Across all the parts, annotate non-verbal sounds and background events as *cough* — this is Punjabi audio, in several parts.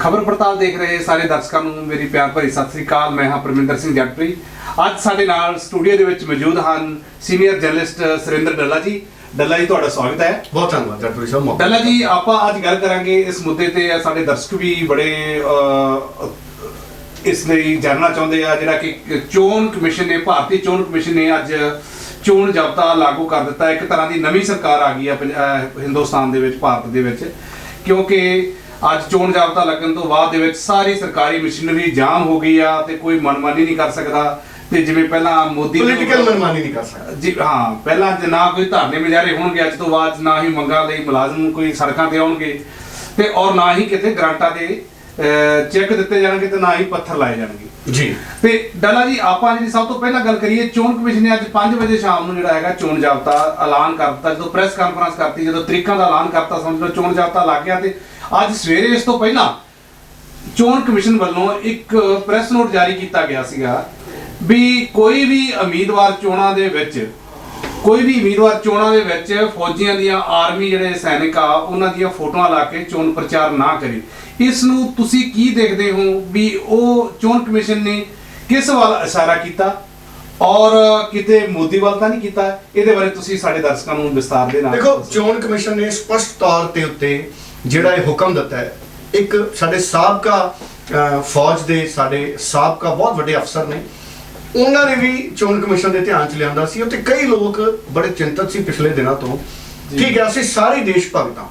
ਖਬਰ ਪੜਤਾਲ ਦੇਖ ਰਹੇ ਸਾਰੇ ਦਰਸ਼ਕਾਂ ਨੂੰ ਮੇਰੀ ਪਿਆਰ ਭਰੀ ਸਤਿ ਸ੍ਰੀ ਅਕਾਲ। ਮੈਂ ਹਾਂ ਪਰਮਿੰਦਰ ਸਿੰਘ ਜੱਟਪਰੀ। ਅੱਜ ਸਾਡੇ ਨਾਲ ਸਟੂਡੀਓ ਦੇ ਵਿੱਚ ਮੌਜੂਦ ਹਨ ਸੀਨੀਅਰ ਜਰਨਲਿਸਟ ਸੁਰਿੰਦਰ ਡੱਲਾ ਜੀ। ਡੱਲਾ ਜੀ ਤੁਹਾਡਾ ਸਵਾਗਤ ਹੈ। ਬਹੁਤ ਧੰਨਵਾਦ ਜੱਟਪੁਰੀ ਸਾਹਿਬ ਮੌਕਾ ਡੱਲਾ ਜੀ ਆਪਾਂ ਅੱਜ ਗੱਲ ਕਰਾਂਗੇ ਇਸ ਮੁੱਦੇ ਤੇ। ਸਾਡੇ ਦਰਸ਼ਕ ਵੀ ਬੜੇ ਇਸ ਲਈ ਜਾਣਨਾ ਚਾਹੁੰਦੇ ਆ ਜਿਹੜਾ ਕਿ ਚੋਣ ਕਮਿਸ਼ਨ ਨੇ ਭਾਰਤੀ ਚੋਣ ਕਮਿਸ਼ਨ ਨੇ ਅੱਜ ਚੋਣ ਜਾਬਤਾ ਲਾਗੂ ਕਰ ਦਿੱਤਾ। ਇੱਕ ਤਰ੍ਹਾਂ ਦੀ ਨਵੀਂ ਸਰਕਾਰ ਆ ਗਈ ਆ ਹਿੰਦੁਸਤਾਨ ਦੇ ਵਿੱਚ ਭਾਰਤ ਦੇ ਵਿੱਚ। ਕਿਉਂਕਿ ਅੱਜ ਚੋਣ ਜਾਬਤਾ ਲੱਗਣ ਤੋਂ ਬਾਅਦ ਦੇ ਵਿੱਚ ਸਾਰੀ ਸਰਕਾਰੀ ਮਸ਼ੀਨਰੀ ਜਾਮ ਹੋ ਗਈ ਆ ਤੇ ਕੋਈ ਮਨਮਾਨੀ ਨਹੀਂ ਕਰ ਸਕਦਾ। ਤੇ ਜਿਵੇਂ ਪਹਿਲਾਂ ਮੋਦੀ ਪੋਲੀਟੀਕਲ ਮਨਮਾਨੀ ਨਹੀਂ ਕਰ ਸਕਦਾ। ਜੀ ਹਾਂ ਪਹਿਲਾਂ ਜ- ਨਾ ਕੋਈ ਧਰਨੇ ਮੁਜ਼ਾਹਰੇ ਹੋਣਗੇ ਅੱਜ ਤੋਂ ਬਾਅਦ ਨਾ ਹੀ ਮੰਗਾਂ ਲਈ ਮੁਲਾਜ਼ਮ ਕੋਈ ਸੜਕਾਂ ਤੇ ਆਉਣਗੇ। ਤੇ ਔਰ ਨਾ ਹੀ ਕਿਤੇ ਗ੍ਰਾਂਟਾਂ ਦੇ ਚੈੱਕ ਦਿੱਤੇ ਜਾਣਗੇ ਤੇ ਨਾ ਹੀ ਪੱਥਰ ਲਾਏ ਜਾਣਗੇ। ਜੀ। ਤੇ ਡਾਲਾ ਜੀ ਆਪਾਂ ਜਿਹੜੀ ਸਭ ਤੋਂ ਪਹਿਲਾਂ ਗੱਲ ਕਰੀਏ ਚੋਣ ਕਮਿਸ਼ਨ ਨੇ ਅੱਜ 5 ਵਜੇ ਸ਼ਾਮ ਨੂੰ ਜਿਹੜਾ ਹੈਗਾ ਚੋਣ ਜਾਬਤਾ ਐਲਾਨ ਕਰ ਦਿੱਤਾ ਜਦੋਂ ਪ੍ਰੈਸ ਕਾਨਫਰੰਸ ਕਰਤੀ ਜਦੋਂ ਤਰੀਕਾਂ ਦਾ ਐਲਾਨ ਕਰਤਾ ਸਮਝ ਲਓ ਚੋਣ ਜਾਬਤਾ ਲੱਗ ਗਿਆ ਤੇ ਅੱਜ ਸਵੇਰੇ ਇਸ ਤੋਂ ਪਹਿਲਾਂ ਚੋਣ ਕਮਿਸ਼ਨ ਵੱਲੋਂ ਇੱਕ ਪ੍ਰੈਸ ਨੋਟ ਜਾਰੀ ਕੀਤਾ ਗਿਆ ਸੀਗਾ ਵੀ ਕੋਈ ਵੀ ਉਮੀਦਵਾਰ ਚੋਣਾਂ ਦੇ ਵਿੱਚ, ਕੋਈ ਵੀ ਉਮੀਦਵਾਰ ਚੋਣਾਂ ਦੇ ਵਿੱਚ ਫੌਜੀਆਂ ਦੀਆਂ ਆਰਮੀ ਜਿਹੜੇ ਸੈਨਿਕ ਆ, ਉਹਨਾਂ ਦੀਆਂ ਫੋਟੋਆਂ ਲਾ ਕੇ ਚੋਣ ਪ੍ਰਚਾਰ ਨਾ ਕਰੇ। ਇਸ ਨੂੰ ਤੁਸੀਂ ਕੀ ਦੇਖਦੇ ਹੋ ਵੀ ਉਹ ਚੋਣ ਕਮਿਸ਼ਨ ਨੇ ਕਿਸ ਵੱਲ ਇਸ਼ਾਰਾ ਕੀਤਾ? ਔਰ ਕਿਤੇ ਮੋਦੀ ਵੱਲ ਤਾਂ ਨਹੀਂ ਕੀਤਾ? ਇਹਦੇ ਬਾਰੇ ਤੁਸੀਂ ਸਾਡੇ ਦਰਸ਼ਕਾਂ ਨੂੰ ਵਿਸਤਾਰ ਦੇ ਨਾਲ ਦੇਖੋ, ਚੋਣ ਕਮਿਸ਼ਨ ਨੇ ਸਪਸ਼ਟ ਤੌਰ ਤੇ ਉੱਤੇ ਜਿਹੜਾ ਇਹ ਹੁਕਮ ਦਿੱਤਾ ਹੈ ਇੱਕ ਸਾਡੇ ਸਾਬਕਾ ਫੌਜ ਦੇ ਸਾਡੇ ਸਾਬਕਾ ਬਹੁਤ ਵੱਡੇ ਅਫਸਰ ਨੇ। ਉਹਨਾਂ ਨੇ ਵੀ ਚੋਣ ਕਮਿਸ਼ਨ ਦੇ ਧਿਆਨ ਚ ਲਿਆਂਦਾ ਸੀ। ਉੱਤੇ ਕਈ ਲੋਕ ਬੜੇ ਚਿੰਤਤ ਸੀ ਪਿਛਲੇ ਦਿਨਾਂ ਤੋਂ। ਠੀਕ ਹੈ ਅਸੀਂ ਸਾਰੇ ਦੇਸ਼ ਭਗਤਾਂ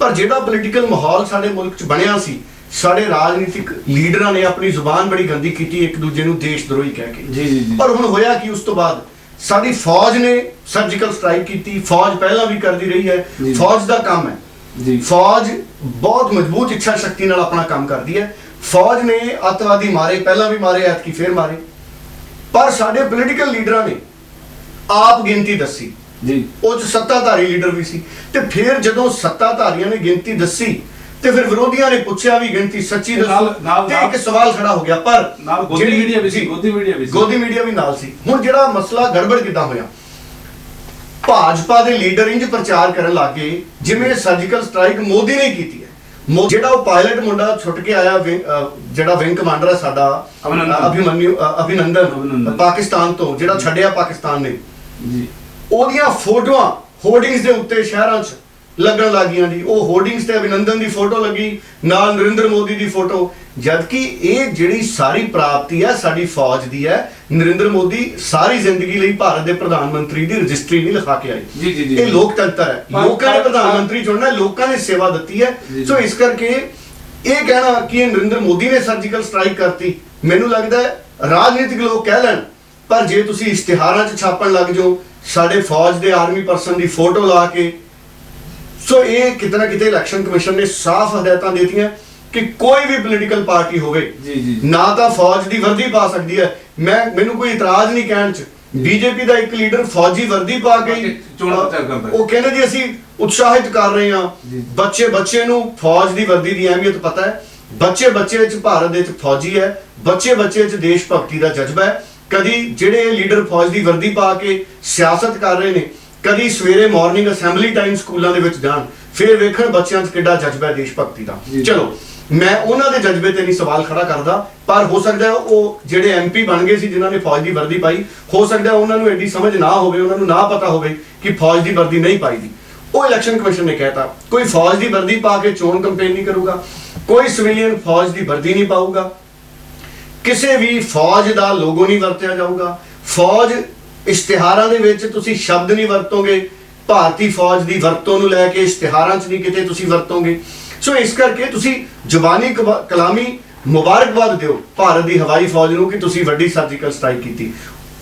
ਪਰ ਜਿਹੜਾ ਪੋਲੀਟੀਕਲ ਮਾਹੌਲ ਸਾਡੇ ਮੁਲਕ ਚ ਬਣਿਆ ਸੀ ਸਾਡੇ ਰਾਜਨੀਤਿਕ ਲੀਡਰਾਂ ਨੇ ਆਪਣੀ ਜ਼ੁਬਾਨ ਬੜੀ ਗੰਦੀ ਕੀਤੀ ਇੱਕ ਦੂਜੇ ਨੂੰ ਦੇਸ਼ ਦਰੋਹੀ ਕਹਿ ਕੇ। ਜੀ ਜੀ ਪਰ ਹੁਣ ਹੋਇਆ ਕਿ ਉਸ ਤੋਂ ਬਾਅਦ? ਸਾਡੀ ਫੌਜ ਨੇ ਸਰਜੀਕਲ ਸਟ੍ਰਾਈਕ ਕੀਤੀ ਫੌਜ ਪਹਿਲਾਂ ਵੀ ਕਰਦੀ ਰਹੀ ਹੈ। ਫੌਜ ਦਾ ਕੰਮ ਹੈ। ਜੀ ਫੌਜ ਬਹੁਤ ਮਜ਼ਬੂਤ ਇੱਛਾ ਸ਼ਕਤੀ ਨਾਲ ਆਪਣਾ ਕੰਮ ਕਰਦੀ ਹੈ। ਫੌਜ ਨੇ ਅੱਤਵਾਦੀ ਮਾਰੇ ਪਹਿਲਾਂ ਵੀ ਮਾਰੇ ਐਤਕੀ ਫੇਰ ਮਾਰੇ। ਪਰ ਸਾਡੇ ਪੋਲੀਟੀਕਲ ਲੀਡਰਾਂ ਨੇ ਆਪ ਗਿਣਤੀ ਦੱਸੀ। ਜੀ। ਉਹ ਚ ਸੱਤਾਧਾਰੀ ਲੀਡਰ ਵੀ ਸੀ। ਤੇ ਫਿਰ ਜਦੋਂ ਸੱਤਾਧਾਰੀਆਂ ਨੇ ਗਿਣਤੀ ਦੱਸੀ ਤੇ ਫਿਰ ਵਿਰੋਧੀਆਂ ਨੇ ਪੁੱਛਿਆ ਵੀ ਗਿਣਤੀ ਸੱਚੀ ਦੱਸੋ। ਨਾਲ- ਤੇ ਇੱਕ ਸਵਾਲ ਖੜਾ ਹੋ ਗਿਆ ਪਰ ਨਾਲ ਗੋਦੀ ਮੀਡੀਆ ਵੀ ਸੀ ਗੋਦੀ ਮੀਡੀਆ ਵੀ ਸੀ। ਗੋਦੀ ਮੀਡੀਆ ਵੀ ਨਾਲ ਸੀ। ਹੁਣ ਜਿਹੜਾ ਮਸਲਾ ਗੜਬੜ ਕਿੱਦਾਂ ਹੋਇਆ? ਭਾਜਪਾ ਦੇ ਲੀਡਰ ਇੰਜ ਪ੍ਰਚਾਰ ਕਰਨ ਲੱਗੇ ਜਿਵੇਂ ਸਰਜੀਕਲ ਸਟ੍ਰਾਈਕ ਮੋਦੀ ਨੇ ਕੀਤੀ ਹੈ। ਜਿਹੜਾ ਉਹ ਪਾਇਲਟ ਮੁੰਡਾ ਛੁੱਟ ਕੇ ਆਇਆ ਜਿਹੜਾ ਵਿੰਗ ਕਮਾਂਡਰ ਹੈ ਸਾਡਾ ਅਭਿਮਨਿਊ ਅਭਿਨੰਦਨ। ਪਾਕਿਸਤਾਨ ਤੋਂ ਜਿਹੜਾ ਛੱਡਿਆ ਪਾਕਿਸਤਾਨ ਨੇ। ਜੀ। ਉਹਦੀਆਂ ਫੋਟੋਆਂ ਹੋਰਡਿੰਗਸ ਦੇ ਉੱਤੇ ਸ਼ਹਿਰਾਂ 'ਚ। ਲੱਗਣ ਲੱਗੀਆਂ ਜੀ। ਉਹ ਹੋਰਡਿੰਗਸ ਤੇ ਅਭਿਨੰਦਨ ਦੀ ਫੋਟੋ ਲੱਗੀ ਨਾਲ ਨਰਿੰਦਰ ਮੋਦੀ ਦੀ ਫੋਟੋ ਜਦਕਿ ਇਹ ਜਿਹੜੀ ਸਾਰੀ ਪ੍ਰਾਪਤੀ ਹੈ ਸਾਡੀ ਫੌਜ ਦੀ ਹੈ ਨਰਿੰਦਰ ਮੋਦੀ ਸਾਰੀ ਜ਼ਿੰਦਗੀ ਲਈ ਭਾਰਤ ਦੇ ਪ੍ਰਧਾਨ ਮੰਤਰੀ ਦੀ ਰਜਿਸਟਰੀ ਨਹੀਂ ਲਿਖਾ ਕੇ ਆਈ। ਜੀ, ਜੀ, ਜੀ। ਇਹ ਲੋਕਤੰਤਰ ਹੈ। ਲੋਕਾਂ ਨੇ ਪਰ- ਪ੍ਰਧਾਨ ਪਰ- ਮੰਤਰੀ ਚੁਣਨਾ ਲੋਕਾਂ ਨੇ ਸੇਵਾ ਦਿੱਤੀ ਹੈ। ਸੋ। ਇਸ ਕਰਕੇ ਇਹ ਕਹਿਣਾ ਕਿ ਨਰਿੰਦਰ ਮੋਦੀ ਨੇ ਸਰਜੀਕਲ ਸਟ੍ਰਾਈਕ ਕਰਤੀ। ਮੈਨੂੰ ਲੱਗਦਾ ਹੈ ਰਾਜਨੀਤਿਕ ਲੋਕ ਕਹਿ ਲੈਣ ਪਰ ਜੇ ਤੁਸੀਂ ਇਸ਼ਤਿਹਾਰਾਂ 'ਚ ਛਾਪਣ ਲੱਗ ਜਾਓ ਸਾਡੇ ਫੌਜ ਦੇ ਆਰਮੀ ਪਰਸਨ ਦੀ ਫੋਟੋ ਲਾ ਕੇ ਸੋ ਇਹ ਕਿਤੇ ਨਾ ਕਿਤੇ ਇਲੈਕਸ਼ਨ ਕਮਿਸ਼ਨ ਨੇ ਸਾਫ਼ ਹਦਾਇਤਾਂ ਦਿੱਤੀਆਂ ਕਿ ਕੋਈ ਵੀ ਪੋਲੀਟੀਕਲ ਪਾਰਟੀ ਹੋਵੇ ਜੀ, ਜੀ। ਨਾ ਤਾਂ ਫੌਜ ਦੀ ਵਰਦੀ ਪਾ ਸਕਦੀ ਹੈ। ਮੈਂ ਮੈਨੂੰ ਕੋਈ ਇਤਰਾਜ਼ ਨਹੀਂ ਕਹਿਣ 'ਚ। ਬੀਜੇਪੀ ਦਾ ਇੱਕ ਲੀਡਰ ਫੌਜੀ ਵਰਦੀ ਪਾ ਕੇ ਚੋਣ ਪ੍ਰਚਾਰ ਕਰਦਾ। ਉਹ ਕਹਿੰਦੇ ਜੀ ਅਸੀਂ ਉਤਸ਼ਾਹਿਤ ਕਰ ਰਹੇ ਹਾਂ। ਬੱਚੇ ਬੱਚੇ ਨੂੰ ਫੌਜ ਦੀ ਵਰਦੀ ਦੀ ਅਹਿਮੀਅਤ ਪਤਾ ਹੈ। ਬੱਚੇ ਬੱਚੇ ਵਿੱਚ ਭਾਰਤ ਦੇ ਵਿੱਚ ਫੌਜੀ ਹੈ। ਬੱਚੇ ਬੱਚੇ ਵਿੱਚ ਦੇਸ਼ ਭਗਤੀ ਦਾ ਜਜ਼ਬਾ ਹੈ। ਕਦੀ ਜਿਹੜੇ ਲੀਡਰ ਫੌਜ ਦੀ ਵਰਦੀ ਪਾ ਕੇ ਸਿਆਸਤ ਕਰ ਰਹੇ ਨੇ ਕਦੀ ਸਵੇਰੇ ਮਾਰਨਿੰਗ ਅਸੈਂਬਲੀ ਟਾਈਮ ਸਕੂਲਾਂ ਦੇ ਵਿੱਚ ਜਾਣ ਫਿਰ ਵੇਖਣ ਬੱਚਿਆਂ 'ਚ ਕਿੱਡਾ ਜਜ਼ਬਾ ਹੈ ਦੇਸ਼ ਭਗਤੀ ਦਾ। ਚਲੋ ਮੈਂ ਉਹਨਾਂ ਦੇ ਜਜ਼ਬੇ ਤੇ ਨਹੀਂ ਸਵਾਲ ਖੜਾ ਕਰਦਾ ਪਰ ਹੋ ਸਕਦਾ ਉਹ ਜਿਹੜੇ ਐਮਪੀ ਬਣ ਗਏ ਸੀ ਜਿਨ੍ਹਾਂ ਨੇ ਫੌਜ ਦੀ ਵਰਦੀ ਪਾਈ ਹੋ ਸਕਦਾ ਉਹਨਾਂ ਨੂੰ ਐਡੀ ਸਮਝ ਨਾ ਹੋਵੇ ਉਹਨਾਂ ਨੂੰ ਨਾ ਪਤਾ ਹੋਵੇ ਕਿ ਫੌਜ ਦੀ ਵਰਦੀ ਨਹੀਂ ਪਾਈ ਦੀ ਉਹ ਇਲੈਕਸ਼ਨ ਕਮਿਸ਼ਨ ਨੇ ਕਹਿਤਾ ਕੋਈ ਫੌਜ ਦੀ ਵਰਦੀ ਪਾ ਕੇ ਚੋਣ ਕੈਂਪੇਨ ਨਹੀਂ ਕਰੂਗਾ ਕੋਈ ਸਿਵਿਲੀਅਨ ਫੌਜ ਦੀ ਵਰਦੀ ਨਹੀਂ ਪਾਊਗਾ ਕਿਸੇ ਵੀ ਫੌਜ ਦਾ ਲੋਗੋ ਨਹੀਂ ਵਰਤਿਆ ਜਾਊਗਾ ਫੌਜ ਇਸ਼ਤਿਹਾਰਾਂ ਦੇ ਵਿੱਚ ਤੁਸੀਂ ਸ਼ਬਦ ਨਹੀਂ ਵਰਤੋਗੇ, ਭਾਰਤੀ ਫੌਜ ਦੀ ਵਰਤੋਂ ਨੂੰ ਲੈ ਕੇ ਇਸ਼ਤਿਹਾਰਾਂ 'ਚ ਨਹੀਂ ਕਿਤੇ ਤੁਸੀਂ ਵਰਤੋਗੇ। ਸੋ ਇਸ ਕਰਕੇ ਤੁਸੀਂ ਜ਼ੁਬਾਨੀ ਕਬਾ- ਕਲਾਮੀ ਮੁਬਾਰਕਬਾਦ ਦਿਓ ਭਾਰਤ ਦੀ ਹਵਾਈ ਫੌਜ ਨੂੰ ਕਿ ਤੁਸੀਂ ਵੱਡੀ ਸਰਜੀਕਲ ਸਟ੍ਰਾਈਕ ਕੀਤੀ।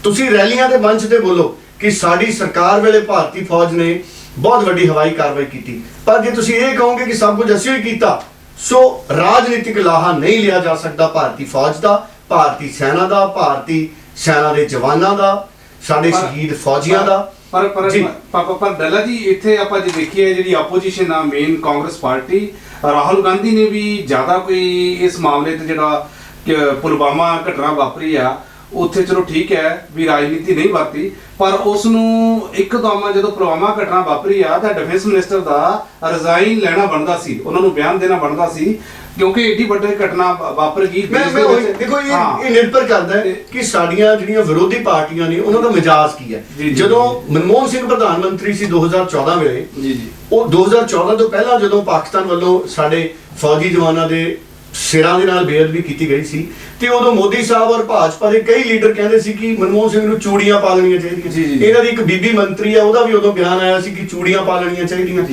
ਤੁਸੀਂ ਰੈਲੀਆਂ ਦੇ ਮੰਚ ਤੇ ਬੋਲੋ ਕਿ ਸਾਡੀ ਸਰਕਾਰ ਵੇਲੇ ਭਾਰਤੀ ਫੌਜ ਨੇ ਬਹੁਤ ਵੱਡੀ ਹਵਾਈ ਕਾਰਵਾਈ ਕੀਤੀ। ਪਰ ਜੇ ਤੁਸੀਂ ਇਹ ਕਹੋਗੇ ਕਿ ਸਭ ਕੁਝ ਅਸੀਂ ਹੀ ਕੀਤਾ, ਸੋ ਰਾਜਨੀਤਿਕ ਲਾਹਾ ਨਹੀਂ ਲਿਆ ਜਾ ਸਕਦਾ ਭਾਰਤੀ ਫੌਜ ਦਾ, ਭਾਰਤੀ ਸੈਨਾ ਦਾ, ਭਾਰਤੀ ਸੈਨਾ ਦੇ ਜਵਾਨਾਂ ਦਾ ਸਾਡੇ ਸ਼ਹੀਦ ਫੌਜੀਆਂ ਦਾ ਪਰ ਪਰ ਜੀ। ਪਰ ਪਰ ਡੱਲਾ ਜੀ ਇੱਥੇ ਆਪਾਂ ਜੇ ਦੇਖੀਏ ਜਿਹੜੀ ਆਪੋਜੀਸ਼ਨ ਆ ਮੇਨ ਕਾਂਗਰਸ ਪਾਰਟੀ ਰਾਹੁਲ ਗਾਂਧੀ ਨੇ ਵੀ ਜ਼ਿਆਦਾ ਕੋਈ ਇਸ ਮਾਮਲੇ ਤੇ ਜਿਹੜਾ ਕਿ ਪੁਲਵਾਮਾ ਘਟਨਾ ਵਾਪਰੀ ਆ ਉੱਥੇ ਚਲੋ ਠੀਕ ਹੈ ਵੀ ਰਾਜਨੀਤੀ ਨਹੀਂ ਵਰਤੀ ਪਰ ਉਸ ਨੂੰ ਇੱਕਦਮ ਜਦੋਂ ਪੁਲਵਾਮਾ ਘਟਨਾ ਵਾਪਰੀ ਆ ਤਾਂ ਡਿਫੈਂਸ ਮਿਨਿਸਟਰ ਦਾ ਰਿਜ਼ਾਈਨ ਲੈਣਾ ਬਣਦਾ ਸੀ ਉਹਨਾਂ ਨੂੰ ਬਿਆਨ ਦੇਣਾ ਬਣਦਾ ਸੀ ਕਿਉਂਕਿ ਏਡੀ ਵੱਡੀ ਘਟਨਾ ਵਾਪਰ ਗਈ ਮੈਂ ਮੈਂ ਉਹੀ-। ਦੇਖੋ ਇਹ। ਇਹ ਨਿਰਭਰ ਕਰਦਾ ਹੈ ਕਿ ਸਾਡੀਆਂ ਜਿਹੜੀਆਂ ਵਿਰੋਧੀ ਪਾਰਟੀਆਂ ਨੇ ਉਹਨਾਂ ਦਾ ਮਿਜਾਜ਼ ਕੀ ਹੈ ਜੀ, ਜਦੋਂ ਮਨਮੋਹਨ ਸਿੰਘ ਪ੍ਰਧਾਨ ਮੰਤਰੀ ਸੀ 2014 ਵੇਲੇ ਜੀ ਜੀ ਉਹ 2014 ਤੋਂ ਪਹਿਲਾਂ ਜਦੋਂ ਪਾਕਿਸਤਾਨ ਵੱਲੋਂ ਸਾਡੇ ਫੌਜੀ ਜਵਾਨਾਂ ਦੇ ਸਿਰਾਂ ਦੇ ਨਾਲ ਬੇਅਦਬੀ ਕੀਤੀ ਗਈ ਸੀ ਤੇ ਉਦੋਂ ਮੋਦੀ ਸਾਹਿਬ ਔਰ ਭਾਜਪਾ ਦੇ ਕਈ ਲੀਡਰ ਕਹਿੰਦੇ ਸੀ ਕਿ ਮਨਮੋਹਨ ਸਿੰਘ ਨੂੰ ਚੂੜੀਆਂ ਪਾ ਲੈਣੀਆਂ ਚਾਹੀਦੀਆਂ। ਇਹਨਾਂ ਦੀ ਇੱਕ ਬੀਬੀ ਮੰਤਰੀ ਆ ਉਹਦਾ ਵੀ ਉਦੋਂ ਬਿਆਨ ਆਇਆ ਸੀ ਕਿ ਚੂੜੀਆਂ ਪਾ ਲੈਣੀਆਂ ਚਾਹੀਦੀਆਂ।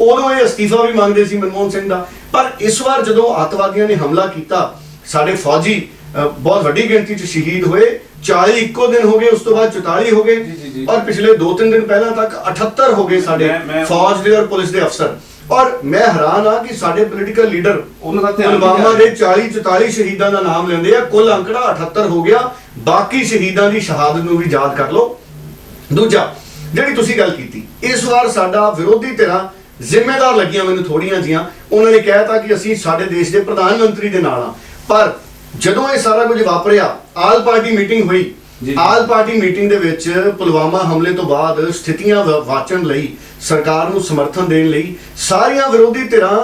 ਉਦੋਂ ਇਹ ਅਸਤੀਫਾ ਵੀ ਮੰਗਦੇ ਸੀ ਮਨਮੋਹਨ ਸਿੰਘ ਦਾ ਪਰ ਇਸ ਵਾਰ ਜਦੋਂ ਅੱਤਵਾਦੀਆਂ ਨੇ ਹਮਲਾ ਕੀਤਾ ਸਾਡੇ ਫੌਜੀ ਬਹੁਤ ਵੱਡੀ ਗਿਣਤੀ 'ਚ ਸ਼ਹੀਦ ਹੋਏ 40 ਇੱਕੋ ਦਿਨ ਹੋ ਗਏ ਉਸ ਤੋਂ ਬਾਅਦ 44 ਹੋ ਗਏ। ਔਰ ਪਿਛਲੇ 2-3 ਦਿਨ ਪਹਿਲਾਂ ਤੱਕ 78 ਹੋ ਗਏ ਸਾਡੇ ਫੌਜ ਦੇ ਔਰ ਪੁਲਿਸ ਦੇ ਅਫਸਰ ਔਰ ਮੈਂ ਹੈਰਾਨ ਆ ਕਿ ਸਾਡੇ ਪੋਲੀਟੀਕਲ ਲੀਡਰ ਉਹਨਾਂ ਦਾ ਧਿਆਨ ਪੁਲਵਾਮਾ ਦੇ ਰਿਹਾ। 40 44 ਸ਼ਹੀਦਾਂ ਦਾ ਨਾਮ ਲੈਂਦੇ ਆ ਕੁੱਲ ਅੰਕੜਾ 78 ਹੋ ਗਿਆ ਬਾਕੀ ਸ਼ਹੀਦਾਂ ਦੀ ਸ਼ਹਾਦਤ ਨੂੰ ਵੀ ਯਾਦ ਕਰ ਲਓ ਦੂਜਾ ਜਿਹੜੀ ਤੁਸੀਂ ਗੱਲ ਕੀਤੀ ਇਸ ਵਾਰ ਸਾਡਾ ਵਿਰੋਧੀ ਧਿਰਾਂ ਜ਼ਿੰਮੇਦਾਰ ਲੱਗੀਆਂ ਮੈਨੂੰ ਥੋੜੀਆਂ ਜੀਆਂ ਉਹਨਾਂ ਨੇ ਕਹਿਤਾ ਕਿ ਅਸੀਂ ਸਾਡੇ ਦੇਸ਼ ਦੇ ਪ੍ਰਧਾਨ ਮੰਤਰੀ ਦੇ ਨਾਲ ਆ ਪਰ ਜਦੋਂ ਇਹ ਸਾਰਾ ਕੁਝ ਵਾਪਰਿਆ ਆਲ ਪਾਰਟੀ ਮੀਟਿੰਗ ਹੋਈ। ਆਲ ਪਾਰਟੀ ਮੀਟਿੰਗ ਦੇ ਵਿੱਚ ਪੁਲਵਾਮਾ ਹਮਲੇ ਤੋਂ ਬਾਅਦ ਸਥਿਤੀਆਂ ਵਾਚਣ ਲਈ, ਸਰਕਾਰ ਨੂੰ ਸਮਰਥਨ ਦੇਣ ਲਈ ਸਾਰੀਆਂ ਵਿਰੋਧੀ ਧਿਰਾਂ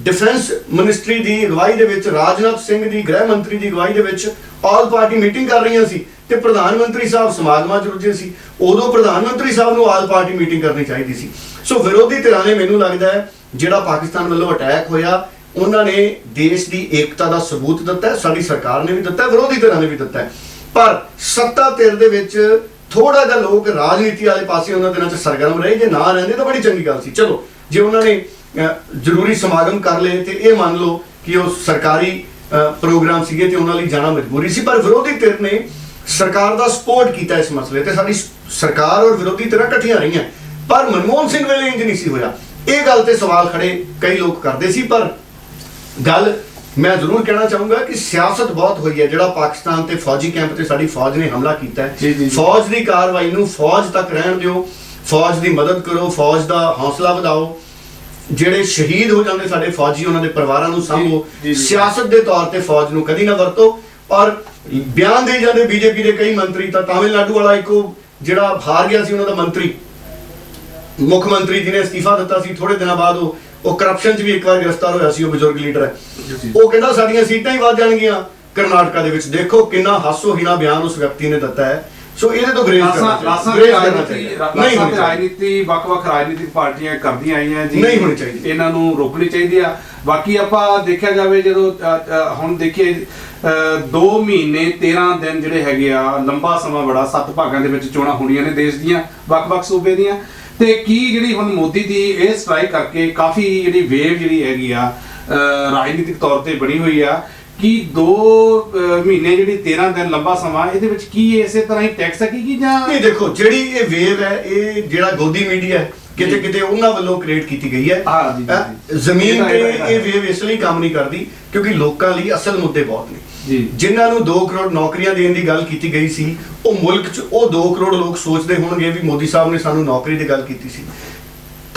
ਡਿਫੈਂਸ ਮਿਨਿਸਟਰੀ ਦੀ ਅਗਵਾਈ ਦੇ ਵਿੱਚ, ਰਾਜਨਾਥ ਸਿੰਘ ਦੀ, ਗ੍ਰਹਿ ਮੰਤਰੀ ਦੀ ਅਗਵਾਈ ਦੇ ਵਿੱਚ ਆਲ ਪਾਰਟੀ ਮੀਟਿੰਗ ਕਰ ਰਹੀਆਂ ਸੀ ਤੇ ਪ੍ਰਧਾਨ ਮੰਤਰੀ ਸਾਹਿਬ ਸਮਾਗਮਾਂ 'ਚ ਰੁੱਝੇ ਸੀ। ਉਦੋਂ ਪ੍ਰਧਾਨ ਮੰਤਰੀ ਸਾਹਿਬ ਨੂੰ ਆਲ ਪਾਰਟੀ ਮੀਟਿੰਗ ਕਰਨੀ ਚਾਹੀਦੀ ਸੀ। ਸੋ ਵਿਰੋਧੀ ਧਿਰਾਂ ਨੇ ਮੈਨੂੰ ਲੱਗਦਾ ਹੈ, ਜਿਹੜਾ ਪਾਕਿਸਤਾਨ ਵੱਲੋਂ ਅਟੈਕ ਹੋਇਆ, ਉਹਨਾਂ ਨੇ ਦੇਸ਼ ਦੀ ਏਕਤਾ ਦਾ ਸਬੂਤ ਦਿੱਤਾ ਸਾਡੀ ਸਰਕਾਰ ਨੇ ਵੀ ਦਿੱਤਾ ਵਿਰੋਧੀ ਧਿਰਾਂ ਨੇ ਵੀ ਦਿੱਤਾ ਪਰ ਸੱਤਾ ਧਿਰ ਦੇ ਵਿੱਚ ਥੋੜਾ ਜਿਹਾ ਲੋਕ ਰਾਜਨੀਤੀ ਵਾਲੇ ਪਾਸੇ ਉਹਨਾਂ ਦਿਨਾਂ 'ਚ ਸਰਗਰਮ ਰਹੇ। ਜੇ ਨਾ ਰਹਿੰਦੇ ਤਾਂ ਬੜੀ ਚੰਗੀ ਗੱਲ ਸੀ। ਚਲੋ, ਜੇ ਉਹਨਾਂ ਨੇ ਜ਼ਰੂਰੀ ਸਮਾਗਮ ਕਰ ਲਏ ਤੇ ਇਹ ਮੰਨ ਲਓ ਕਿ ਉਹ ਸਰਕਾਰੀ ਪ੍ਰੋਗਰਾਮ ਸੀਗੇ ਤੇ ਉਹਨਾਂ ਲਈ ਜਾਣਾ ਮਜਬੂਰੀ ਸੀ। ਪਰ ਵਿਰੋਧੀ ਧਿਰ ਨੇ ਸਰਕਾਰ ਦਾ ਸਪੋਰਟ ਕੀਤਾ ਇਸ ਮਸਲੇ ਤੇ। ਸਾਡੀ ਸਰਕਾਰ ਔਰ ਵਿਰੋਧੀ ਧਿਰਾਂ ਇਕੱਠੀਆਂ ਰਹੀਆਂ। ਪਰ ਮਨਮੋਹਨ ਸਿੰਘ ਵੇਲੇ ਇੰਜ ਨਹੀਂ ਸੀ ਹੋਇਆ। ਇਹ ਗੱਲ ਤੇ ਸਵਾਲ ਖੜੇ ਕਈ ਲੋਕ ਕਰਦੇ ਸੀ। ਪਰ ਗੱਲ ਮੈਂ ਜ਼ਰੂਰ ਕਹਿਣਾ ਚਾਹੂੰਗਾ ਕਿ ਸਿਆਸਤ ਬਹੁਤ ਹੋਈ ਹੈ ਜਿਹੜਾ ਪਾਕਿਸਤਾਨ ਤੇ ਫੌਜੀ ਕੈਂਪ ਤੇ ਸਾਡੀ ਫੌਜ ਨੇ ਹਮਲਾ ਕੀਤਾ ਹੈ। ਫੌਜ ਦੀ ਕਾਰਵਾਈ ਨੂੰ ਫੌਜ ਤੱਕ ਰਹਿਣ ਦਿਓ ਫੌਜ ਦੀ ਮਦਦ ਕਰੋ ਫੌਜ ਦਾ ਹੌਸਲਾ ਵਧਾਓ ਜਿਹੜੇ ਸ਼ਹੀਦ ਹੋ ਜਾਂਦੇ ਸਾਡੇ ਫੌਜੀ ਉਹਨਾਂ ਦੇ ਪਰਿਵਾਰਾਂ ਨੂੰ ਸਾਂਭੋ। ਸਿਆਸਤ ਦੇ ਤੌਰ ਤੇ ਫੌਜ ਨੂੰ ਕਦੀ ਨਾ ਵਰਤੋ ਔਰ ਬਿਆਨ ਦੇ ਜਾਂਦੇ ਬੀਜੇਪੀ ਦੇ ਕਈ ਮੰਤਰੀ ਤਾਂ ਤਾਮਿਲਨਾਡੂ ਵਾਲਾ ਇੱਕੋ ਜਿਹੜਾ ਹਾਰ ਗਿਆ ਸੀ ਉਹਨਾਂ ਦਾ ਮੰਤਰੀ ਮੁੱਖ ਮੰਤਰੀ ਜਿਹਨੇ ਅਸਤੀਫਾ ਦਿੱਤਾ ਸੀ ਥੋੜੇ ਦਿਨਾਂ ਬਾਅਦ ਉਹ ਉਹ ਕਰਪਸ਼ਨ 'ਚ ਵੀ ਇੱਕ ਵਾਰ ਗ੍ਰਿਫਤਾਰ ਹੋਇਆ ਸੀ ਉਹ ਬਜ਼ੁਰਗ ਲੀਡਰ ਹੈ। ਉਹ ਕਹਿੰਦਾ ਸਾਡੀਆਂ ਸੀਟਾਂ ਹੀ ਵੱਧ ਜਾਣਗੀਆਂ ਕਰਨਾਟਕਾ ਦੇ ਵਿੱਚ। ਦੇਖੋ ਕਿੰਨਾ ਹਾਸੋਹੀਣਾ ਬਿਆਨ ਉਸ ਵਿਅਕਤੀ ਨੇ ਦਿੱਤਾ ਹੈ। ਸੋ ਇਹਦੇ ਤੋਂ ਗ੍ਰੇਜ਼ ਕਰਨਾ ਚਾਹੀਦਾ। ਨਹੀਂ ਹੋਣੀ ਰਾਜਨੀਤੀ ਵੱਖ-ਵੱਖ ਰਾਜਨੀਤਿਕ ਪਾਰਟੀਆਂ ਕਰਦੀਆਂ ਆਈਆਂ ਜੀ। ਨਹੀਂ ਹੋਣੀ ਚਾਹੀਦੀ। ਇਹਨਾਂ ਨੂੰ ਰੋਕਣੀ ਚਾਹੀਦੀ ਆ। ਬਾਕੀ ਆਪਾਂ ਦੇਖਿਆ ਜਾਵੇ ਜਦੋਂ ਹੁਣ ਦੇਖੀਏ 2 ਮਹੀਨੇ 13 ਦਿਨ ਜਿਹੜੇ ਹੈਗੇ ਆ ਲੰਬਾ ਸਮਾਂ ਬੜਾ ਸੱਤ ਭਾਗਾਂ ਦੇ ਵਿੱਚ ਚੋਣਾਂ ਹੋਣੀਆਂ ਨੇ ਦੇਸ਼ ਦੀਆਂ ਵੱਖ-ਵੱਖ ਸੂਬੇ ਦੀਆਂ। ਤੇ ਕੀ ਜਿਹੜੀ ਹੁਣ ਮੋਦੀ ਦੀ ਇਹ ਸਟ੍ਰਾਈਕ ਕਰਕੇ ਕਾਫੀ ਜਿਹੜੀ ਵੇਵ ਜਿਹੜੀ ਹੈਗੀ ਆ ਰਾਜਨੀਤਿਕ ਤੌਰ ਤੇ ਬਣੀ ਹੋਈ ਆ, ਕਿ 2 ਮਹੀਨੇ ਜਿਹੜੀ 13 ਦਿਨ ਲੰਬਾ ਸਮਾਂ, ਇਹਦੇ ਵਿੱਚ ਕੀ ਇਸੇ ਤਰ੍ਹਾਂ ਹੀ ਟੈਕਸ ਸਕੇਗੀ ਜਾਂ ਨਹੀਂ ਦੇਖੋ, ਜਿਹੜੀ ਇਹ ਵੇਵ ਹੈ, ਇਹ ਜਿਹੜਾ ਗੋਦੀ ਮੀਡੀਆ ਹੈ ਕਿਤੇ। ਕਿਤੇ ਉਹਨਾਂ ਵੱਲੋਂ ਕ੍ਰੀਏਟ ਕੀਤੀ ਗਈ ਹੈ। ਹਾਂ, ਜੀ, ਜੀ, ਅਹ, ਜੀ। ਜ਼ਮੀਨ ਤੇ ਇਹ ਵੇਵ ਇਸ ਲਈ ਕੰਮ ਨਹੀਂ ਕਰਦੀ ਕਿਉਂਕਿ ਲੋਕਾਂ ਲਈ ਅਸਲ ਮੁੱਦੇ ਬਹੁਤ ਨੇ। ਜੀ। ਜਿਨ੍ਹਾਂ ਨੂੰ 2 ਕਰੋੜ ਨੌਕਰੀਆਂ ਦੇਣ ਦੀ ਗੱਲ ਕੀਤੀ ਗਈ ਸੀ ਉਹ ਮੁਲਕ 'ਚ ਉਹ 2 ਕਰੋੜ ਲੋਕ ਸੋਚਦੇ ਹੋਣਗੇ ਵੀ ਮੋਦੀ ਸਾਹਿਬ ਨੇ ਸਾਨੂੰ ਨੌਕਰੀ ਦੀ ਗੱਲ ਕੀਤੀ ਸੀ।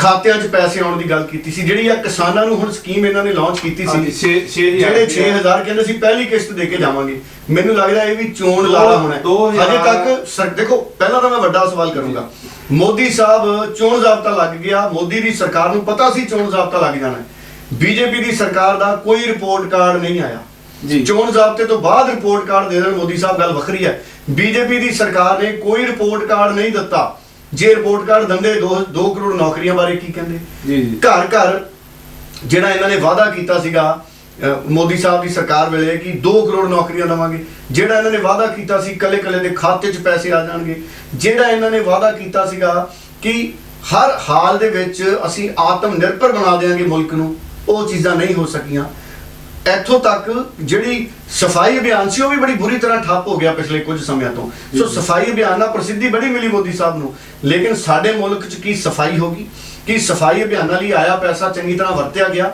ਖਾਤਿਆਂ 'ਚ ਪੈਸੇ ਆਉਣ ਦੀ ਗੱਲ ਕੀਤੀ ਸੀ ਜਿਹੜੀ ਆ ਕਿਸਾਨਾਂ ਨੂੰ ਹੁਣ ਸਕੀਮ ਇਹਨਾਂ ਨੇ ਲਾਂਚ ਕੀਤੀ ਸੀ। ਜਿਹੜੇ ਰੁਪਇਆ। 6000 ਕਹਿੰਦੇ ਸੀ ਪਹਿਲੀ ਕਿਸ਼ਤ ਦੇ ਕੇ ਜਾਵਾਂਗੇ। ਮੈਨੂੰ ਲੱਗਦਾ ਇਹ ਵੀ ਚੋਣ ਲਾਲਾ ਹੋਣਾ ਹਜੇ ਤੱਕ ਸਰ ਦੇਖੋ ਪਹਿਲਾਂ ਤਾਂ ਮੈਂ ਵੱਡਾ ਸਵਾਲ ਕਰੂੰਗਾ। ਮੋਦੀ ਸਾਹਿਬ ਚੋਣ ਜ਼ਾਬਤਾ ਲੱਗ ਗਿਆ। ਮੋਦੀ ਦੀ ਸਰਕਾਰ ਨੂੰ ਪਤਾ ਸੀ ਚੋਣ ਜ਼ਾਬਤਾ ਲੱਗ ਜਾਣਾ ਹੈ। ਬੀਜੇਪੀ ਦੀ ਸਰਕਾਰ ਦਾ ਕੋਈ ਰਿਪੋਰਟ ਕਾਰਡ ਨਹੀਂ ਆਇਆ। ਜੀ। ਚੋਣ ਜ਼ਾਬਤੇ ਤੋਂ ਬਾਅਦ ਰਿਪੋਰਟ ਕਾਰਡ ਦੇ ਦੇਣ ਮੋਦੀ ਸਾਹਿਬ ਗੱਲ ਵੱਖਰੀ ਹੈ। ਬੀਜੇਪੀ ਦੀ ਸਰਕਾਰ ਨੇ ਕੋਈ ਰਿਪੋਰਟ ਕਾਰਡ ਨਹੀਂ ਦਿੱਤਾ। ਜੇ ਰਿਪੋਰਟ ਕਾਰਡ ਦਿੰਦੇ 2 ਕਰੋੜ ਨੌਕਰੀਆਂ ਬਾਰੇ ਕੀ ਕਹਿੰਦੇ? ਜੀ ਜੀ। ਘਰ ਘਰ ਜਿਹੜਾ ਇਹਨਾਂ ਨੇ ਵਾਅਦਾ ਕੀਤਾ ਸੀਗਾ ਮੋਦੀ ਸਾਹਿਬ ਦੀ ਸਰਕਾਰ ਵੇਲੇ ਕਿ 2 ਕਰੋੜ ਨੌਕਰੀਆਂ ਦੇਵਾਂਗੇ। ਜਿਹੜਾ ਇਹਨਾਂ ਨੇ ਵਾਅਦਾ ਕੀਤਾ ਸੀ ਕੱਲੇ ਕੱਲੇ ਦੇ ਖਾਤੇ 'ਚ ਪੈਸੇ ਆ ਜਾਣਗੇ। ਜਿਹੜਾ ਇਹਨਾਂ ਨੇ ਵਾਅਦਾ ਕੀਤਾ ਸੀਗਾ ਕਿ ਹਰ ਹਾਲ ਦੇ ਵਿੱਚ ਅਸੀਂ ਆਤਮ ਨਿਰਭਰ ਬਣਾ ਦੇਵਾਂਗੇ ਮੁਲਕ ਨੂੰ ਉਹ ਚੀਜ਼ਾਂ ਨਹੀਂ ਹੋ ਸਕੀਆਂ। ਇੱਥੋਂ ਤੱਕ ਜਿਹੜੀ ਸਫ਼ਾਈ ਅਭਿਆਨ ਸੀ ਉਹ ਵੀ ਬੜੀ ਬੁਰੀ ਤਰ੍ਹਾਂ ਠੱਪ ਹੋ ਗਿਆ ਪਿਛਲੇ ਕੁਝ ਸਮਿਆਂ ਤੋਂ। ਸੋ ਸਫ਼ਾਈ ਅਭਿਆਨ ਨਾਲ ਪ੍ਰਸਿੱਧੀ ਬੜੀ ਮਿਲੀ ਮੋਦੀ ਸਾਹਿਬ ਨੂੰ। ਲੇਕਿਨ ਸਾਡੇ ਮੁਲਕ 'ਚ ਕੀ ਸਫ਼ਾਈ ਹੋਗੀ ਕੀ ਸਫ਼ਾਈ ਅਭਿਆਨਾਂ ਲਈ ਆਇਆ ਪੈਸਾ ਚੰਗੀ ਤਰ੍ਹਾਂ ਵਰਤਿਆ ਗਿਆ?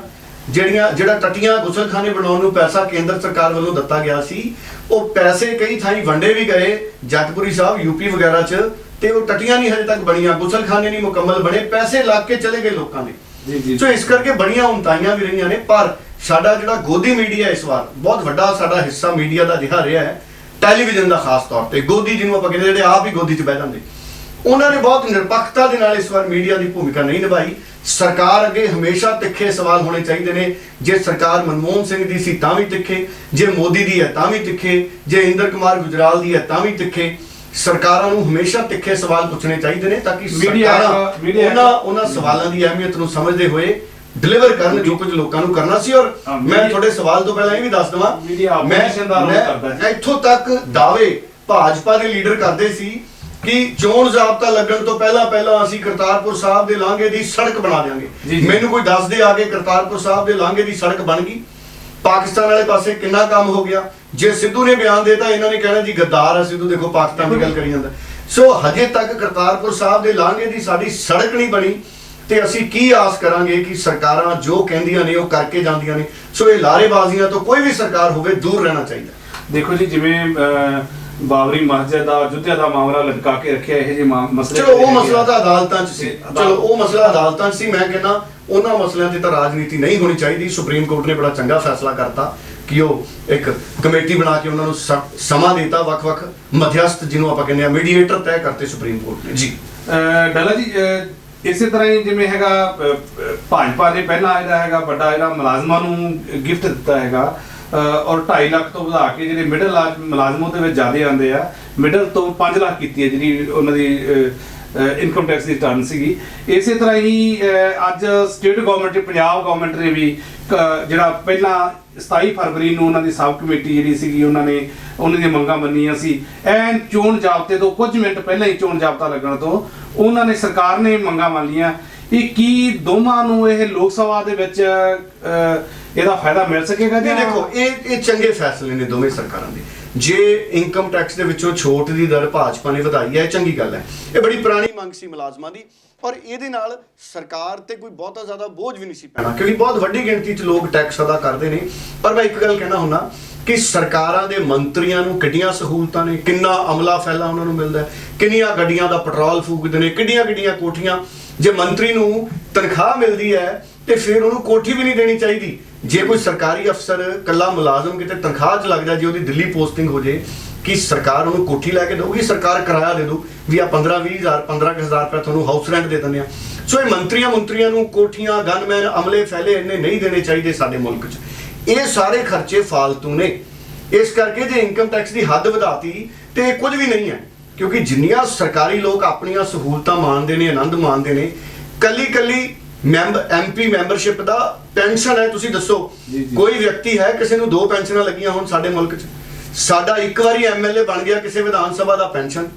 ਜਿਹੜੀਆਂ ਜਿਹੜਾ ਟਟੀਆਂ ਗੁਸਲਖਾਨੇ ਬਣਾਉਣ ਨੂੰ ਪੈਸਾ ਕੇਂਦਰ ਸਰਕਾਰ ਵੱਲੋਂ ਦਿੱਤਾ ਗਿਆ ਸੀ ਉਹ ਪੈਸੇ ਕਈ ਥਾਈਂ ਵੰਡੇ ਵੀ ਗਏ ਜਗਤਪੁਰੀ ਸਾਹਿਬ ਯੂਪੀ ਵਗੈਰਾ 'ਚ ਤੇ ਉਹ ਟਟੀਆਂ ਨਹੀਂ ਹਜੇ ਤੱਕ ਬਣੀਆਂ ਗੁਸਲਖਾਨੇ ਨਹੀਂ ਮੁਕੰਮਲ ਬਣੇ ਪੈਸੇ ਲੱਗ ਕੇ ਚਲੇ ਗਏ ਲੋਕਾਂ ਦੇ। ਜੀ ਜੀ। ਸੋ ਇਸ ਕਰਕੇ ਬੜੀਆਂ ਉਮਤਾਈਆਂ ਵੀ ਰਹੀਆਂ ਨੇ ਪਰ ਸਾਡਾ ਜਿਹੜਾ ਗੋਦੀ ਮੀਡੀਆ ਇਸ ਵਾਰ ਬਹੁਤ ਵੱਡਾ ਸਾਡਾ ਹਿੱਸਾ ਮੀਡੀਆ ਦਾ ਜਿਹਾ ਰਿਹਾ ਹੈ ਟੈਲੀਵਿਜ਼ਨ ਦਾ ਖਾਸ ਤੌਰ ਤੇ। ਗੋਦੀ ਜਿਹਨੂੰ ਆਪਾਂ ਕਹਿੰਦੇ ਜਿਹੜੇ ਆਪ ਹੀ ਗੋਦੀ 'ਚ ਬਹਿ ਜਾਂਦੇ। ਉਹਨਾਂ ਨੇ ਬਹੁਤ ਨਿਰਪੱਖਤਾ ਦੇ ਨਾਲ ਇਸ ਵਾਰ ਮੀਡੀਆ ਦੀ ਭੂਮਿਕਾ ਨਹੀਂ ਨਿਭਾਈ। ਸਰਕਾਰ ਅੱਗੇ ਹਮੇਸ਼ਾ ਤਿੱਖੇ ਸਵਾਲ ਹੋਣੇ ਚਾਹੀਦੇ ਨੇ। ਜੇ ਸਰਕਾਰ ਮਨਮੋਹਨ ਸਿੰਘ ਦੀ ਸੀ ਤਾਂ ਵੀ ਤਿੱਖੇ ਜੇ ਮੋਦੀ ਦੀ ਹੈ ਤਾਂ ਵੀ ਤਿੱਖੇ ਜੇ ਇੰਦਰ ਕੁਮਾਰ ਗੁਜਰਾਲ ਦੀ ਹੈ ਤਾਂ ਵੀ ਤਿੱਖੇ। ਸਰਕਾਰਾਂ ਨੂੰ ਹਮੇਸ਼ਾ ਤਿੱਖੇ ਸਵਾਲ ਪੁੱਛਣੇ ਚਾਹੀਦੇ ਨੇ ਤਾਂ ਕਿ ਸਰਕਾਰਾਂ ਉਹਨਾਂ ਉਹਨਾਂ ਸਵਾਲਾਂ ਦੀ ਅਹਿਮੀਅਤ ਨੂੰ ਸਮਝਦੇ ਹੋਏ ਡਿਲੀਵਰ ਕਰਨ ਜੋ ਕੁਝ ਲੋਕਾਂ ਨੂੰ ਕਰਨਾ ਸੀ ਔਰ ਮੈਂ ਤੁਹਾਡੇ ਸਵਾਲ ਤੋਂ ਪਹਿਲਾਂ ਇਹ ਵੀ ਦੱਸ ਦਵਾਂ। ਹੈ। ਇੱਥੋਂ ਤੱਕ ਦਾਅਵੇ ਭਾਜਪਾ ਦੇ ਲੀਡਰ ਕਰਦੇ ਸੀ ਕਿ ਚੋਣ ਜ਼ਾਬਤਾ ਲੱਗਣ ਤੋਂ ਪਹਿਲਾਂ ਪਹਿਲਾਂ ਅਸੀਂ ਕਰਤਾਰਪੁਰ ਸਾਹਿਬ ਦੇ ਲਾਂਘੇ ਦੀ ਸੜਕ ਬਣਾ ਜੀ। ਮੈਨੂੰ ਕੋਈ ਦੱਸ ਦੇ ਆ ਕੇ ਕਰਤਾਰਪੁਰ ਸਾਹਿਬ ਦੇ ਲਾਂਘੇ ਦੀ ਸੜਕ ਬਣ ਗਈ। ਪਾਕਿਸਤਾਨ ਵਾਲੇ ਪਾਸੇ ਕਿੰਨਾ ਕੰਮ ਹੋ ਗਿਆ? ਜੇ ਸਿੱਧੂ ਨੇ ਬਿਆਨ ਦੇਤਾ ਇਹਨਾਂ ਨੇ ਕਹਿਣਾ ਜੀ ਗੱਦਾਰ ਆ ਸਿੱਧੂ ਦੇਖੋ ਪਾਕਿਸਤਾਨ ਦੀ ਗੱਲ ਕਰੀ ਜਾਂਦਾ। ਸੋ ਹਜੇ ਤੱਕ ਕਰਤਾਰਪੁਰ ਸਾਹਿਬ ਦੇ ਲਾਂਘੇ ਦੀ ਸਾਡੀ ਸੜਕ ਨਹੀਂ ਬਣੀ। ਤੇ ਅਸੀਂ ਕੀ ਆਸ ਕਰਾਂਗੇ ਕਿ ਸਰਕਾਰਾਂ ਜੋ ਕਹਿੰਦੀਆਂ ਨੇ ਉਹ ਕਰਕੇ ਜਾਂਦੀਆਂ ਨੇ। ਸੋ ਇਹ ਲਾਰੇਬਾਜ਼ੀਆਂ ਤੋਂ ਕੋਈ ਵੀ ਸਰਕਾਰ ਹੋਵੇ ਦੂਰ ਰਹਿਣਾ ਚਾਹੀਦਾ। ਦੇਖੋ ਜੀ ਜਿਵੇਂ ਬਾਬਰੀ ਮਸਜਿਦ ਦਾ ਅਯੁੱਧਿਆ ਦਾ ਮਾਮਲਾ ਲਟਕਾ ਕੇ ਰੱਖਿਆ ਇਹ ਮਾ- ਮਸਲੇ ਚਲੋ ਉਹ ਮਸਲਾ ਤਾਂ। ਅਦਾਲਤਾਂ 'ਚ ਸੀ। ਜੀ, ਚਲੋ ਉਹ ਮਸਲਾ ਅਦਾਲਤਾਂ 'ਚ ਸੀ। ਮੈਂ ਕਹਿੰਦਾ ਉਹਨਾਂ ਮਸਲਿਆਂ ਤੇ ਤਾਂ ਰਾਜਨੀਤੀ ਨਹੀਂ ਹੋਣੀ ਚਾਹੀਦੀ। ਸੁਪਰੀਮ ਕੋਰਟ ਨੇ ਬੜਾ ਚੰਗਾ ਫੈਸਲਾ ਕਰਤਾ ਕਿ ਉਹ ਇੱਕ ਕਮੇਟੀ ਬਣਾ ਕੇ ਉਹਨਾਂ ਨੂੰ ਸਮਾਂ ਦਿੱਤਾ ਵੱਖ-ਵੱਖ ਮਧਿਅਸਥ ਜਿਹਨੂੰ ਆਪਾਂ ਕਹਿੰਦੇ ਆ ਮੀਡੀਏਟਰ ਤੈਅ ਕਰਤੇ ਸੁਪਰੀਮ ਕੋਰਟ ਨੇ। ਜੀ। ਡਾਲਾ ਜੀ ਇਸੇ ਤਰ੍ਹਾਂ ਹੀ ਜਿਵੇਂ ਹੈਗਾ ਭਾਜਪਾ ਨੇ ਪਹਿਲਾਂ ਇਹਦਾ ਹੈਗਾ ਵੱਡਾ ਜਿਹੜਾ ਮੁਲਾਜ਼ਮਾਂ ਨੂੰ ਗਿਫਟ ਦਿੱਤਾ ਹੈਗਾ ਅਹ, ਔਰ 2.5 ਲੱਖ ਤੋਂ ਵਧਾ ਕੇ ਜਿਹੜੇ ਮਿਡਲ ਮੁਲਾਜ਼ਮਾਂ ਦੇ ਵਿੱਚ ਜ਼ਿਆਦਾ ਆਉਂਦੇ ਆ ਮਿਡਲ ਤੋਂ 5 ਲੱਖ ਕੀਤੀ ਹੈ ਜਿਹੜੀ ਉਹਨਾਂ ਦੀ ਇਨਕਮ ਟੈਕਸ ਦੀ ਰਿਟਰਨ ਸੀਗੀ। ਇਸੇ ਤਰ੍ਹਾਂ ਹੀ ਅੱਜ ਸਟੇਟ ਗਵਰਨਮੈਂਟ ਪੰਜਾਬ ਗਵਰਨਮੈਂਟ ਨੇ ਵੀ ਜਿਹੜਾ ਪਹਿਲਾਂ 27 ਫਰਵਰੀ ਨੂੰ ਉਹਨਾਂ ਦੀ ਸਬ ਕਮੇਟੀ ਜਿਹੜੀ ਸੀਗੀ, ਉਹਨਾਂ ਨੇ ਉਹਨਾਂ ਦੀਆਂ ਮੰਗਾਂ ਮੰਨੀਆਂ ਸੀ। ਐਨ ਚੋਣ ਜਾਬਤੇ ਤੋਂ ਕੁਝ ਮਿੰਟ ਪਹਿਲਾਂ ਹੀ ਚੋਣ ਜਾਬਤਾ ਲੱਗਣ ਤੋਂ ਉਹਨਾਂ ਨੇ ਸਰਕਾਰ ਨੇ ਮੰਗਾਂ ਮੰਨ ਲਈਆਂ। ਇਹ ਕੀ ਦੋਵਾਂ ਨੂੰ ਇਹ ਲੋਕ ਸਭਾ ਦੇ ਵਿੱਚ ਇਹਦਾ ਫਾਇਦਾ ਮਿਲ ਸਕੇਗਾ ਜੀ ਦੇਖੋ, ਇਹ ਇਹ ਚੰਗੇ ਫੈਸਲੇ ਨੇ ਦੋਵੇਂ ਸਰਕਾਰਾਂ ਦੇ। ਜੇ ਇਨਕਮ ਟੈਕਸ ਦੇ ਵਿੱਚੋਂ ਛੋਟ ਦੀ ਦਰ ਭਾਜਪਾ ਨੇ ਵਧਾਈ ਹੈ, ਇਹ ਚੰਗੀ ਗੱਲ ਹੈ। ਇਹ ਬੜੀ ਪੁਰਾਣੀ ਮੰਗ ਸੀ ਮੁਲਾਜ਼ਮਾਂ ਦੀ ਔਰ ਇਹਦੇ ਨਾਲ ਸਰਕਾਰ ਤੇ ਕੋਈ ਬਹੁਤਾ ਜ਼ਿਆਦਾ ਬੋਝ ਵੀ ਨਹੀਂ ਸੀ ਪੈਣਾ, ਕਿਉਂਕਿ ਬਹੁਤ ਵੱਡੀ ਗਿਣਤੀ 'ਚ ਲੋਕ ਟੈਕਸ ਅਦਾ ਕਰਦੇ ਨੇ। ਪਰ ਮੈਂ ਇੱਕ ਗੱਲ ਕਹਿਣਾ ਹੁੰਨਾ ਕਿ ਸਰਕਾਰਾਂ ਦੇ ਮੰਤਰੀਆਂ ਨੂੰ ਕਿੱਡੀਆਂ ਸਹੂਲਤਾਂ ਨੇ, ਕਿੰਨਾ ਅਮਲਾ ਫੈਲਾ ਉਹਨਾਂ ਨੂੰ ਮਿਲਦਾ ਹੈ, ਕਿੰਨੀਆਂ ਗੱਡੀਆਂ ਦਾ ਪੈਟਰੋਲ ਫੂਕਦੇ ਨੇ ਕਿੱਡੀਆਂ ਕਿੱਡੀਆਂ ਕੋਠੀਆਂ, ਜੇ ਮੰਤਰੀ ਨੂੰ ਤਨਖਾਹ ਮਿਲਦੀ ਹੈ ਤੇ ਫਿਰ ਉਹਨੂੰ ਕੋਠੀ ਵੀ ਨਹੀਂ ਦੇਣੀ ਚਾਹੀਦੀ। ਜੇ ਕੋਈ ਸਰਕਾਰੀ ਅਫਸਰ ਕੱਲਾ ਮੁਲਾਜ਼ਮ ਕਿਤੇ ਤਨਖਾਹ 'ਚ ਲੱਗਦਾ, ਜੇ ਉਹਦੀ ਦਿੱਲੀ ਪੋਸਟਿੰਗ ਹੋ ਜੇ, ਕਿ ਸਰਕਾਰ ਉਹਨੂੰ ਕੋਠੀ ਲੈ ਕੇ ਦੇਊਗੀ ਸਰਕਾਰ ਕਿਰਾਇਆ ਦੇ ਦੂ ਵੀ ਆ 15 20000 15000 ਰੁਪਏ ਤੁਹਾਨੂੰ ਹਾਊਸ ਰੈਂਟ ਦੇ ਦਿੰਦੇ ਆ। ਸੋ ਇਹ ਮੰਤਰੀਆਂ ਮੰਤਰੀਆਂ ਨੂੰ ਕੋਠੀਆਂ ਗਨਮੈਨ ਅਮਲੇ ਫੈਲੇ ਇੰਨੇ ਨਹੀਂ ਦੇਣੇ ਚਾਹੀਦੇ ਸਾਡੇ ਮੁਲਕ 'ਚ। ਇਹ ਸਾਰੇ ਖਰਚੇ ਫਾਲਤੂ ਨੇ। ਇਸ ਕਰਕੇ ਜੇ ਇਨਕਮ ਟੈਕਸ ਦੀ ਹੱਦ ਵਧਾਤੀ, ਤੇ ਇਹ ਕੁਝ ਵੀ ਨਹੀਂ ਹੈ, ਕਿਉਂਕਿ ਜਿੰਨੀਆਂ ਸਰਕਾਰੀ ਲੋਕ ਆਪਣੀਆਂ ਸਹੂਲਤਾਂ ਮਾਣਦੇ ਨੇ, ਆਨੰਦ ਮਾਣਦੇ ਨੇ ਕੱਲੀ ਕੱਲੀ ਮੈਂਬਰ ਐਮਪੀ ਮੈਂਬਰਸ਼ਿਪ ਦਾ ਪੈਨਸ਼ਨ ਹੈ ਤੁਸੀਂ ਦੱਸੋ। ਕੋਈ ਵਿਅਕਤੀ ਹੈ ਕਿਸੇ ਨੂੰ ਦੋ ਪੈਨਸ਼ਨਾਂ ਲੱਗੀਆਂ ਹੁਣ ਸਾਡੇ ਮੁਲਕ 'ਚ? ਸਾਡਾ ਇੱਕ ਵਾਰੀ ਐਮਐਲਏ ਬਣ ਗਿਆ ਕਿਸੇ ਵਿਧਾਨ ਸਭਾ ਦਾ ਪੈਨਸ਼ਨ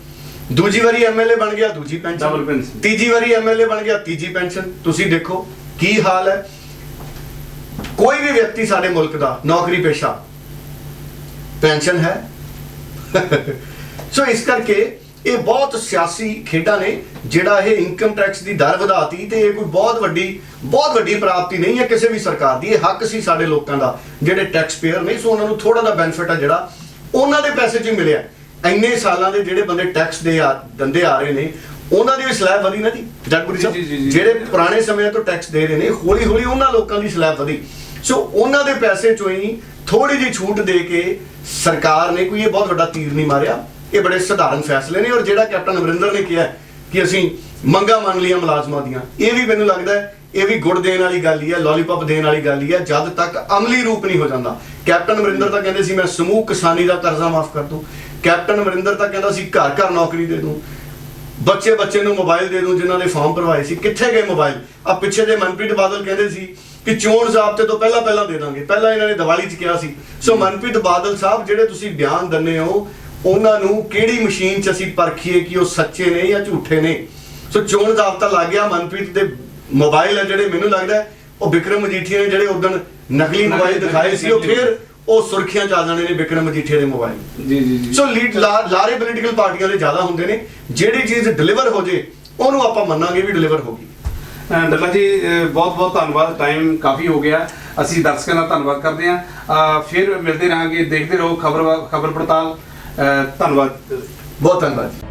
ਦੂਜੀ ਵਾਰੀ ਐਮਐਲਏ ਬਣ ਗਿਆ ਦੂਜੀ ਪੈਨਸ਼ਨ। ਤੀਜੀ ਵਾਰੀ ਐਮਐਲਏ ਬਣ ਗਿਆ ਤੀਜੀ ਪੈਨਸ਼ਨ। ਤੁਸੀਂ ਦੇਖੋ ਕੀ ਹਾਲ ਹੈ। ਕੋਈ ਵੀ ਵਿਅਕਤੀ ਸਾਡੇ ਮੁਲਕ ਦਾ ਨੌਕਰੀ ਪੇਸ਼ਾ ਪੈਨਸ਼ਨ ਹੈ। *laughs* ਸੋ ਇਸ ਕਰਕੇ ਇਹ ਬਹੁਤ ਸਿਆਸੀ ਖੇਡਾਂ ਨੇ ਜਿਹੜਾ ਇਹ ਇਨਕਮ ਟੈਕਸ ਦੀ ਦਰ ਵਧਾਤੀ ਤੇ ਇਹ ਕੋਈ ਬਹੁਤ ਵੱਡੀ ਬਹੁਤ ਵੱਡੀ ਪ੍ਰਾਪਤੀ ਨਹੀਂ ਹੈ ਕਿਸੇ ਵੀ ਸਰਕਾਰ ਦੀ। ਇਹ ਹੱਕ ਸੀ ਸਾਡੇ ਲੋਕਾਂ ਦਾ ਜਿਹੜੇ ਟੈਕਸ ਪੇਅਰ ਨੇ। ਸੋ ਉਹਨਾਂ ਨੂੰ ਥੋੜਾ ਦਾ ਬੈਨੀਫਿਟ ਆ ਜਿਹੜਾ ਉਹਨਾਂ ਦੇ ਪੈਸੇ 'ਚ ਹੀ ਮਿਲਿਆ। ਇੰਨੇ ਸਾਲਾਂ ਦੇ ਜਿਹੜੇ ਬੰਦੇ ਟੈਕਸ ਦੇ ਆ ਦੰਦੇ ਆ ਰਹੇ ਨੇ ਉਹਨਾਂ ਦੀ ਵੀ ਸਲੈਬ ਵਧੀ ਨਾ ਜੀ ਜਗਪੁਰੀ ਸਾਹਿਬ। ਜਿਹੜੇ ਪੁਰਾਣੇ ਸਮਿਆਂ ਤੋਂ ਟੈਕਸ ਦੇ ਰਹੇ ਨੇ ਹੌਲੀ ਹੌਲੀ ਉਹਨਾਂ ਲੋਕਾਂ ਦੀ ਸਲੈਬ ਵਧੀ। ਸੋ ਉਹਨਾਂ ਦੇ ਪੈਸੇ ਚੋਂ ਹੀ ਥੋੜੀ ਜਿਹੀ ਛੂਟ ਦੇ ਕੇ ਸਰਕਾਰ ਨੇ ਕੋਈ ਇਹ ਬਹੁਤ ਵੱਡਾ ਤੀਰ ਨਹੀਂ ਮਾਰਿਆ। ਇਹ ਬੜੇ ਸਧਾਰਨ ਫੈਸਲੇ ਨੇ ਔਰ ਜਿਹੜਾ ਕੈਪਟਨ ਅਮਰਿੰਦਰ ਨੇ ਕਿਹਾ ਕਿ ਅਸੀਂ ਮੰਗਾ ਮੰਨ ਲਈਆਂ ਮੁਲਾਜ਼ਮਾਂ ਦੀਆਂ। ਇਹ ਵੀ ਮੈਨੂੰ ਲੱਗਦਾ ਹੈ, ਇਹ ਵੀ ਗੁੜ ਦੇਣ ਵਾਲੀ ਗੱਲ ਹੀ ਹੈ ਲੋਲੀਪੌਪ ਦੇਣ ਵਾਲੀ ਗੱਲ ਹੀ ਹੈ, ਜਦ ਤੱਕ ਅਮਲੀ ਰੂਪ ਨਹੀਂ ਹੋ ਜਾਂਦਾ। ਕੈਪਟਨ ਅਮਰਿੰਦਰ ਤਾਂ ਕਹਿੰਦੇ ਸੀ, ਮੈਂ ਸਮੂਹ ਕਿਸਾਨੀ ਦਾ ਕਰਜ਼ਾ ਮਾਫ ਕਰ ਦੂੰ। ਕੈਪਟਨ ਅਮਰਿੰਦਰ ਤਾਂ ਕਹਿੰਦਾ ਸੀ, ਘਰ ਘਰ ਨੌਕਰੀ ਦੇ ਦੂੰ। ਬੱਚੇ ਬੱਚੇ ਨੂੰ ਮੋਬਾਈਲ ਦੇ ਦੂੰ, ਜਿਨ੍ਹਾਂ ਦੇ ਫਾਰਮ ਭਰਵਾਏ ਸੀ। ਕਿੱਥੇ ਗਏ ਮੋਬਾਈਲ? ਆ ਪਿੱਛੇ ਦੇ ਮਨਪ੍ਰੀਤ ਬਾਦਲ ਕਹਿੰਦੇ ਸੀ ਕਿ ਚੋਣ ਜ਼ਾਬਤੇ ਤੋਂ ਪਹਿਲਾਂ ਪਹਿਲਾਂ ਦੇ ਦਾਂਗੇ। ਪਹਿਲਾਂ ਇਹਨਾਂ ਨੇ ਦੀਵਾਲੀ 'ਚ ਕਿਹਾ ਸੀ। ਸੋ ਮਨਪ੍ਰੀਤ ਬਾਦਲ ਸਾਹਿਬ, ਜਿਹੜੇ ਤੁਸੀਂ ਬਿਆਨ ਦਿੰਦੇ ਹੋ ਉਹਨਾਂ ਨੂੰ ਕਿਹੜੀ ਮਸ਼ੀਨ 'ਚ ਅਸੀਂ ਪਰਖੀਏ ਕਿ ਉਹ ਸੱਚੇ ਨੇ ਜਾਂ ਝੂਠੇ ਨੇ? ਸੋ ਚੋਣ ਜ਼ਾਬਤਾ ਲੱਗ ਗਿਆ ਮਨਪ੍ਰੀਤ ਦੇ ਮੋਬਾਈਲ ਆ ਜਿਹੜੇ ਮੈਨੂੰ ਲੱਗਦਾ ਉਹ ਵਿਕਰਮ ਮਜੀਠੀਆ ਨੇ ਜਿਹੜੇ ਉਦੋਂ ਨਕਲੀ ਮੋਬਾਈਲ ਦਿਖਾਏ ਸੀ ਉਹ ਫਿਰ ਉਹ ਸੁਰਖੀਆਂ ਚ ਆ ਜਾਣੇ ਨੇ ਵਿਕਰਮ ਮਜੀਠੀਆ ਦੇ ਮੋਬਾਈਲ ਜੀ ਜੀ ਜੀ। ਸੋ ਲੀਡ ਲਾਰੇ ਪੋਲੀਟੀਕਲ ਪਾਰਟੀਆਂ ਦੇ ਜ਼ਿਆਦਾ ਹੁੰਦੇ ਨੇ ਜਿਹੜੀ ਚੀਜ਼ ਡਿਲੀਵਰ ਹੋ ਜੇ ਉਹਨੂੰ ਆਪਾਂ ਮੰਨਾਂਗੇ ਵੀ ਡਿਲੀਵਰ ਹੋ ਗਈ। ਡੱਲਾ ਜੀ ਬਹੁਤ ਬਹੁਤ ਧੰਨਵਾਦ ਟਾਈਮ ਕਾਫੀ ਹੋ ਗਿਆ। ਅਸੀਂ ਦਰਸ਼ਕਾਂ ਦਾ ਧੰਨਵਾਦ ਕਰਦੇ ਹਾਂ। ਫਿਰ ਮਿਲਦੇ ਰਹਾਂਗੇ ਦੇਖਦੇ ਰਹੋ ਖਬਰ ਖਬਰ ਪੜਤਾਲ। ਧੰਨਵਾਦ। ਬਹੁਤ ਧੰਨਵਾਦ।